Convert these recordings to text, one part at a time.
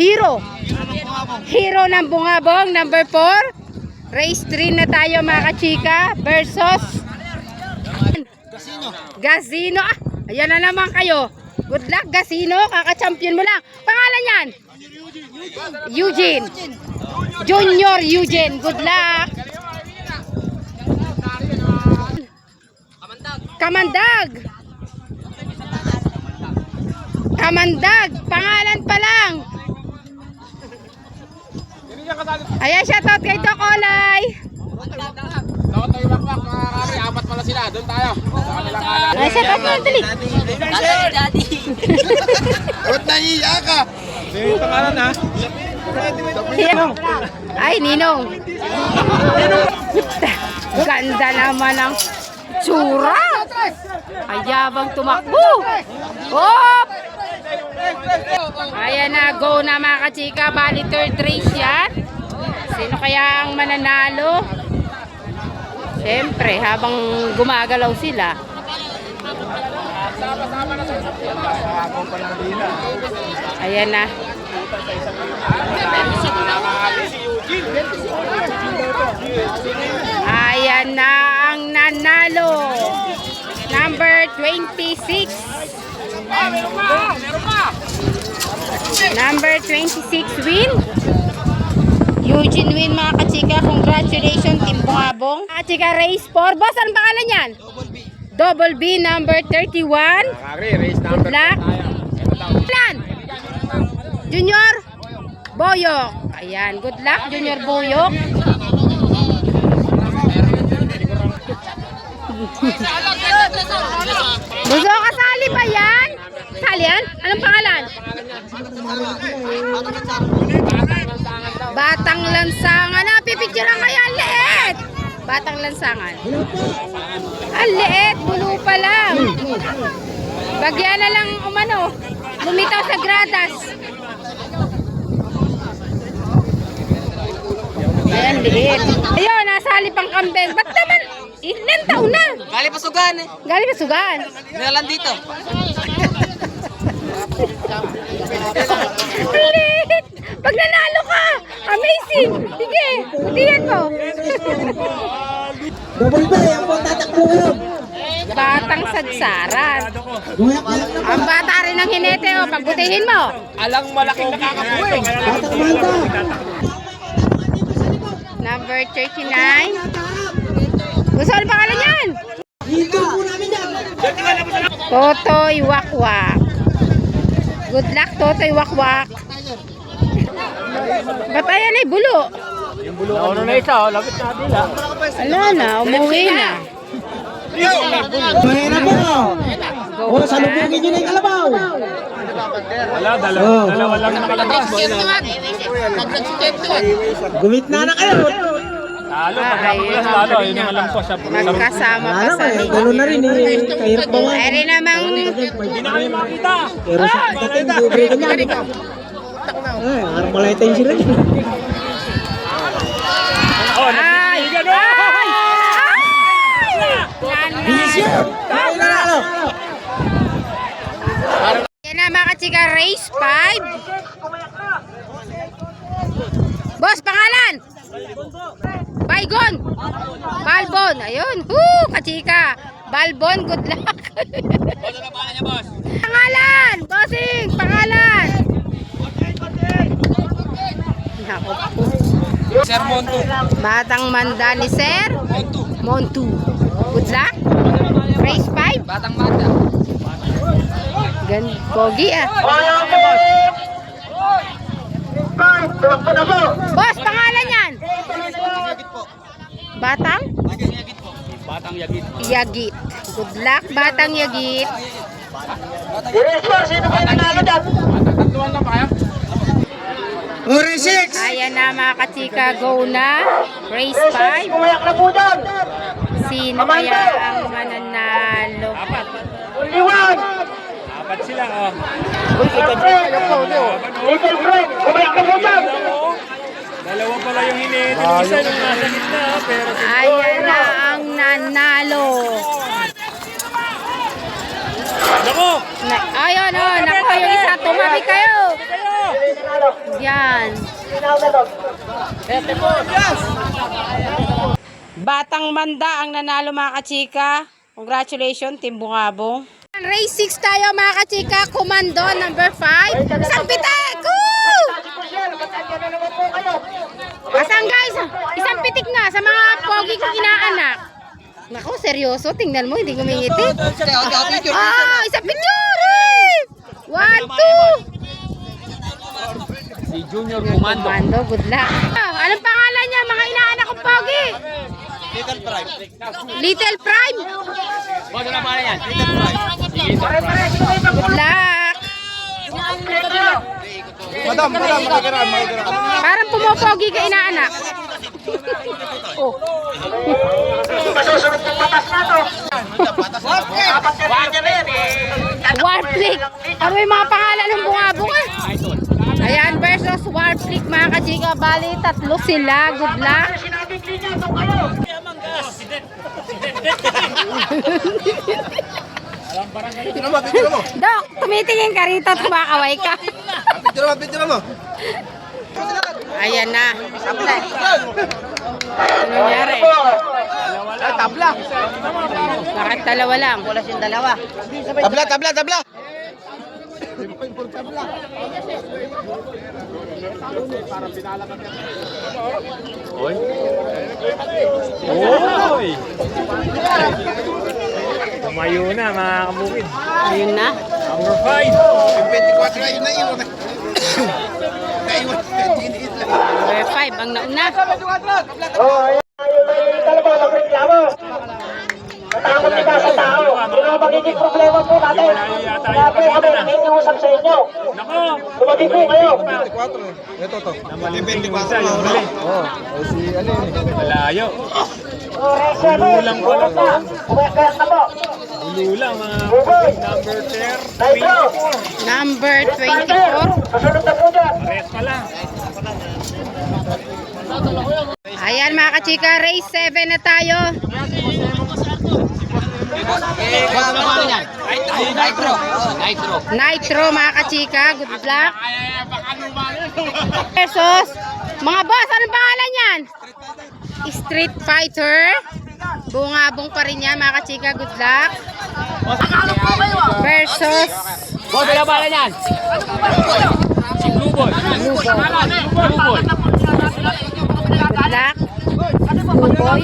Hero. Hero ng Bungabong, number 4. Race 3 na tayo mga kachika versus Gazino. Ah, ayan na naman kayo. Good luck, Gazino. Kaka-champion mo lang. Pangalan yan? Eugene. Junior Eugene. Good luck. Kamandag. Kamandag. Pangalan pa lang. Ayan, shoutout kay Doc Olay. Dapat tayo mga kami, apat pala sila. Doon tayo. Sa kanilang kanan. Ay, shoutout mo tuloy. Ba't nahiya ka? May pangalan ha? Ninong. Ay, Ninong. Ganda naman ang tsura. Ayabang tumakbo. Hop! Ayan na, go na mga kachika. Bali, third race yan. Sino kaya ang mananalo? Siyempre, habang gumagalaw sila. Ayan na. Ayan na ang nanalo. Number 26. Meron pa! Meron pa! Number 26 win. Eugene win mga kachika. Congratulations Team Bungabong. Mga kachika race 4. Boss, anong pangalan yan? Double B. number 31. Kari, race number Good luck. tayo. Ito daw. Plan. Junior Boyok. Ayan, good luck Junior Boyok. Gusto kasali ba yan? Sali yan? Anong pangalan? Batang Lansangan. Ah, pipicturean kayo. Ang liit. Batang Lansangan. Ang liit. Bulo pa lang. Bagyan na lang umano. Lumitaw sa gradas. Ayan, liit. Ayun, nasali pang kambing. Ba't naman? Ilan taon na? Gali pasugan eh. Galing na sugan. Nilalan dito. Liit. Pag nanalo ka, amazing. Sige, butihan mo. Double B, ang po tatakbo ngayon. Batang sagsaran. Ang bata rin ng hinete, oh. Pagbutihin mo. Alang malaking nakakabuhay. Tatak manda. Number 39. Gusto ano pangalan yan? Dito po namin yan. Totoy Wakwak. Good luck, Totoy Wakwak. Ba't ayan ay bulo? Ano na isa, oh, lapit na dila. Wala na, umuwi na. Mahirap po. Go O, salubungin nyo na yung kalabaw. Wala, dalawa, Oh. dalawa lang nakalabas. Gumit na na kayo. Lalo, Ah, ayun. lalo, yun naman lang po sa Magkasama pa sa kayo, gano'n na rin eh. Kahirap ba nga. Ay rin namang Hindi na kayo makita. Pero sa dating, libre ka niyan. Ay, armalay sila. Oh, Ay! Ay! Yan na mga kachika, race 5. Boss, pangalan? Baygon. Balbon. Ayun. Woo, kachika. Balbon, good luck. pangalan, bossing, pangalan. Nako po. Sir Monto. Batang manda ni Sir Montu. Good luck. Race 5. Batang Manda. Gan pogi ah. Boss, pangalan yan? Batang? Batang yagit. Yagit. Good luck, Batang Yagit. Tatluan lang pa kayo? Uri 6. Ayan na mga kachika, go na. Race 5. Gumayak na po dyan. Sino kaya ang mananalo? Apat. Liwan. Apat sila, oh. Little friend, gumayak na po dyan. Dalawa pala yung hinihintay ng isa nung nasa gitna, pero si Ayan na ang nanalo. Nako! Na, ayun, oh, nako yung isa tumabi kayo. Yan. Batang Manda ang nanalo mga kachika. Congratulations, Team Bungabong. Race 6 tayo mga kachika. Komando number 5. Isang pitik! Woo! Asan guys? Isang pitik nga sa mga pogi kong inaanak. Nako, seryoso. Tingnan mo, hindi gumingiti. Ah, isang picture! eh! One, two! Si Junior Comando. Komando, good luck. Ah, anong pangalan niya, mga inaanak kong pogi? Little Prime. Little Prime. Boss, ano ba yan? Sige, sir. Good luck. Madam, madam, makikiram, makikiram. Parang pumopogi ka inaanak. oh. Warflick. Ano yung mga pangalan ng bunga-bunga? Ayan, versus Warflick mga kachika. Bali, tatlo sila. Good luck. Picture mo, picture mo. Dok, tumitingin ka rito at kumakaway ka. Picture mo, picture mo. Ayan na. Ano nangyari? Ay, tabla. Bakit dalawa lang? Wala siyang dalawa. Tabla, tabla, tabla. Tumayo na mga kabukid. Ayun na. Number 5. 24 ay naiwan. Naiwan. Number 5 ang nauna. Natakot kita sa tao. Yun ang magiging problema po natin. Po kami nakikiusap sa inyo. Nako! Tumabi po kayo. 24. Ito to. Naman yung isa yung huli. Oh, ay si ano yun. Malayo. Ulang po na po. Umakas na po. Ulo lang mga kabukid. Number 10. Nitro. Number Nitro. 24. Susunod na po dyan. Pares pala. Ayan mga kachika, race 7 na tayo. Nitro. Nitro. Nitro mga kachika, good luck. Versus, mga boss, anong pangalan yan? Street Fighter. Bungabong pa rin yan mga kachika, good luck. Versus, Boss, ano ba yan? Si Blue Ball. Blue Ball. Blue Ball. good luck. Boy.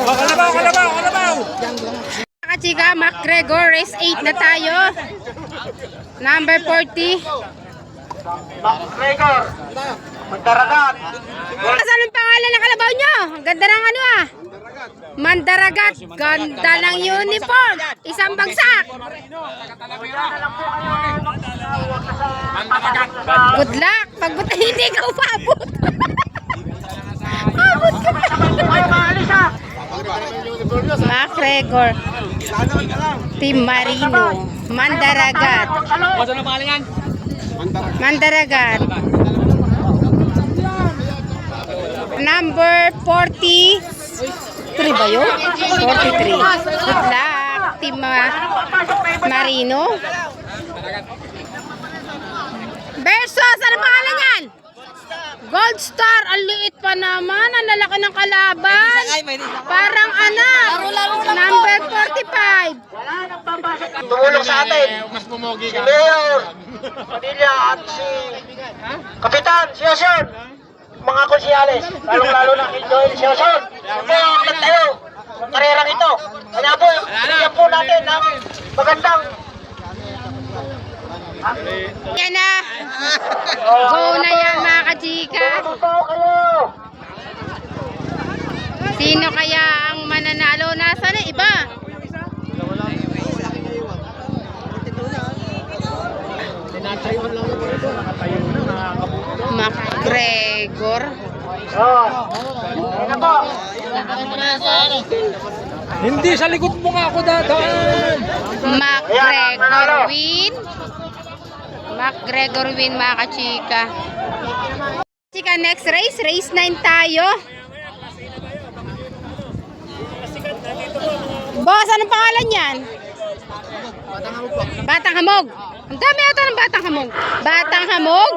Oh, kalabaw, kalabaw, kalabaw! Mga kachika, McGregor, race 8 na tayo. Number 40. McGregor. Magdaragat. Saan ang pangalan ng kalabaw nyo? Ang ganda ng ano ah. Mandaragat. Ganda ng uniform. Isang bagsak. Good luck. Pag buta hindi ka umabot. Abot ka pa. Ay, maalis ha. McGregor. Team Marino. Mandaragat. Yan? Mandaragat. Number 40. 3 ba yun? 43. Good luck, Team Ma- Marino. Versus, ano pangalan yan? Gold Star, ang liit pa naman, ang lalaki ng kalaban. Parang anak. Number 45. Tumulong sa atin. Mas pumogi Si Mayor. Padilla at si Kapitan, si Oson. Mga konsyales. Lalong-lalo na kay Joel si Oson. Kaya akit tayo. Sa karerang ito. Kaya po, bigyan po natin ng magandang Yan na. Go na yan mga kachika. Ito. Sino kaya ang mananalo? Nasaan na iba? McGregor. Oh. Ano po? Hindi, sa likod mo nga ako dadaan! McGregor win. McGregor win mga kachika. Chika, next race, race 9 tayo. Boss, anong pangalan yan? Batang Hamog. Ang dami ata ng Batang Hamog. Batang Hamog?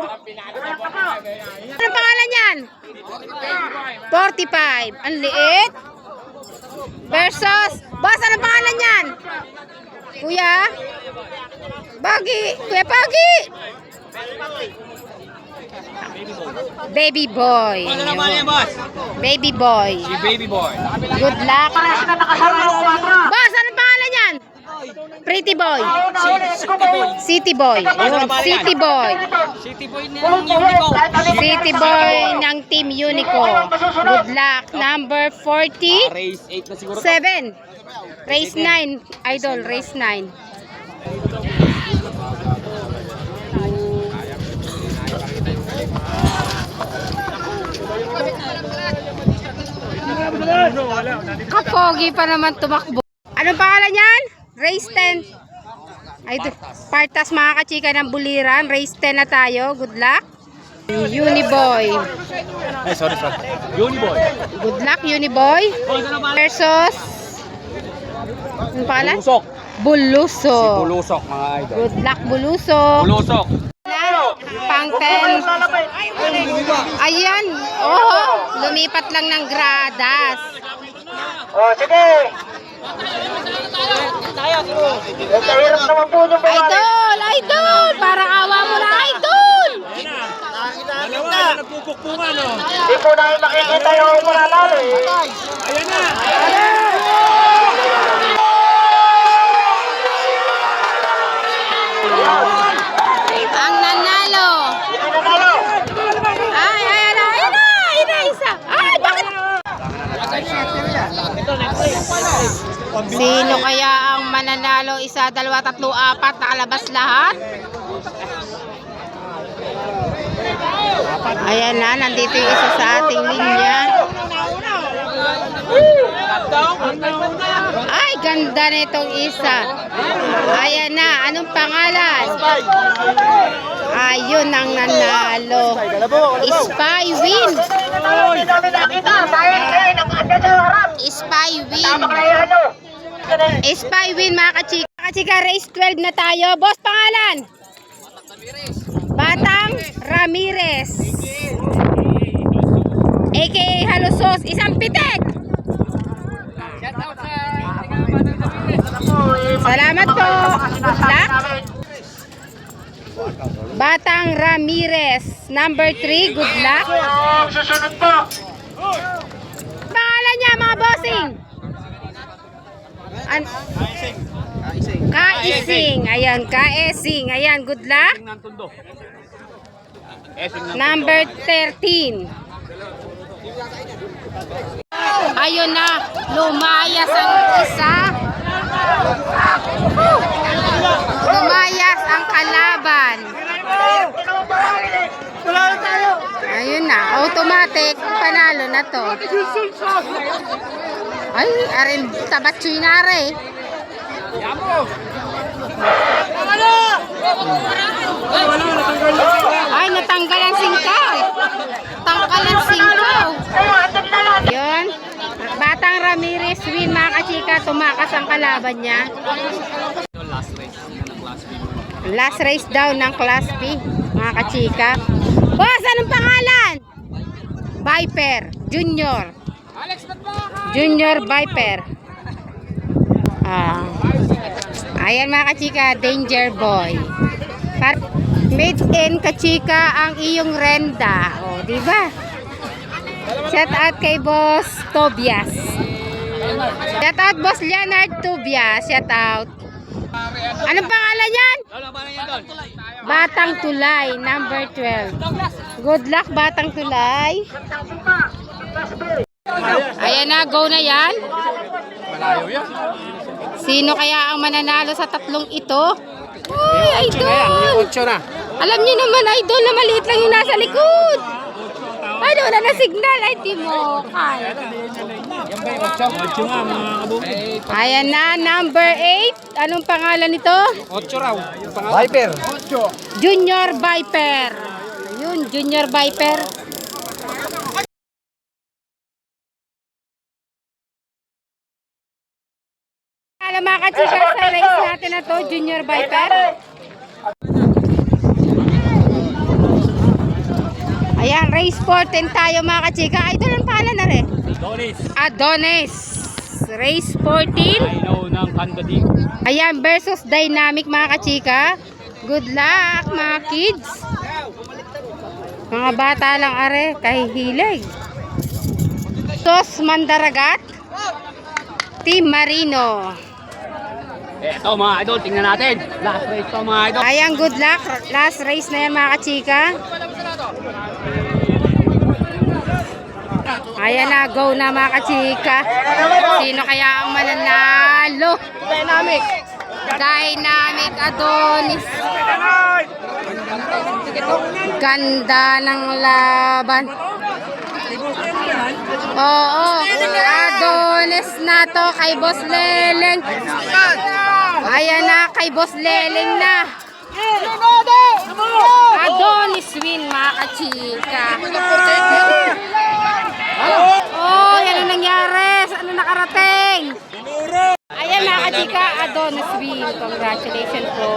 Anong pangalan yan? 45. Ang liit. Versus, boss, anong pangalan yan? Kuya? Bagi. Kuya Bagi. Baby boy. Ano? Baby boy. Baby boy. Good luck. Boss, anong pangalan yan? Pretty boy. City boy. City boy. City boy unico. City boy ng Team Unico. Good luck. Number 47. Race 8 na siguro. Race 9. Idol, race 9. Kapogi pa naman tumakbo. Anong pangalan yan? Race 10. Ay, partas mga kachika ng buliran. Race 10 na tayo. Good luck. Uniboy. Ay, sorry, sorry. Uniboy. Good luck, Uniboy. Versus... Anong pangalan? Bulusok. Buluso. Bulusok, mga idol. Good luck, Buluso. Bulusok. Pang 10. Ayan. Oh, lumipat lang ng gradas. Oh, sige. Sa hirap naman po yung babae. Idol, idol. Parang awa mo na, idol. Dalawa na nagpupukpungan, oh. Hindi po namin makikita yung panalalo eh. Ayan na. Ang nanalo. Hindi nanalo. Ay, ayan na, ayan na, ayan na, isa. Ay, bakit? Sino kaya ang mananalo? Isa, dalawa, tatlo, apat, nakalabas lahat? Ayan na, nandito yung isa sa ating linya. Ay, ganda nitong isa. Ayan na, anong pangalan? Ayun ang nanalo. Spy win. Eh. Spy win. Spy win mga kachika. Kachika race 12 na tayo. Boss pangalan? Batang Ramirez. AKA Halusos. Isang pitek. Salamat po. Luck. Batang Ramirez. Number 3. Good luck. Susunod po. Pangalan niya mga bossing. An Kaising. Ayan, Kaising. Ayan, good luck. Number 13. Ayun na, lumayas ang isa. Lumayas ang kalaban. Ayun na, automatic, panalo na to. Ay, arin tabatsoy na re. Ay, natanggal ang singkaw. Tanggal ang singkaw. Yun. Batang Ramirez win mga kachika. Tumakas ang kalaban niya. Last race daw ng Class B, mga kachika. Boss, anong pangalan? Viper Junior. Junior Viper. Ah. Ayan mga kachika, Danger Boy. Made in kachika ang iyong renda. O, di ba? Shout out kay Boss Tobias. Shout out Boss Leonard Tobias. Shout out. Anong pangalan yan? Batang Tulay, number 12. Good luck, Batang Tulay. Ayan na, go na yan. Sino kaya ang mananalo sa tatlong ito? Uy, idol! Alam niyo naman, idol, na maliit lang yung nasa likod. Ay, wala na signal. Ay, di mo. Ayan na, number 8. Anong pangalan nito? Ocho raw. Viper. Junior Viper. Yun, Junior Viper. Mga kachika sa race natin na to, Junior Viper. Ayan, race 14 tayo mga kachika. Ay, ito lang pala na rin. Doris. Adonis. Race 14. I know ng Kandadi. Ayan, versus Dynamic mga kachika. Good luck mga kids. Mga bata lang are, kahihilig. Tos Mandaragat. Team Marino. Eto mga idol, tingnan natin. Last race to mga idol. Ayan, good luck. Last race na yan mga kachika. Ayan na, go na mga kachika. Sino kaya ang mananalo? Dynamic. Dynamic Adonis. Ganda ng laban. Oo, Adonis na to kay Boss Leleng. Ayan na, kay Boss Leleng na. Adonis win, mga kachika. Oh, yan ang nangyari. Ano nakarating? Ayan mga kachika, Adonis win. Congratulations po.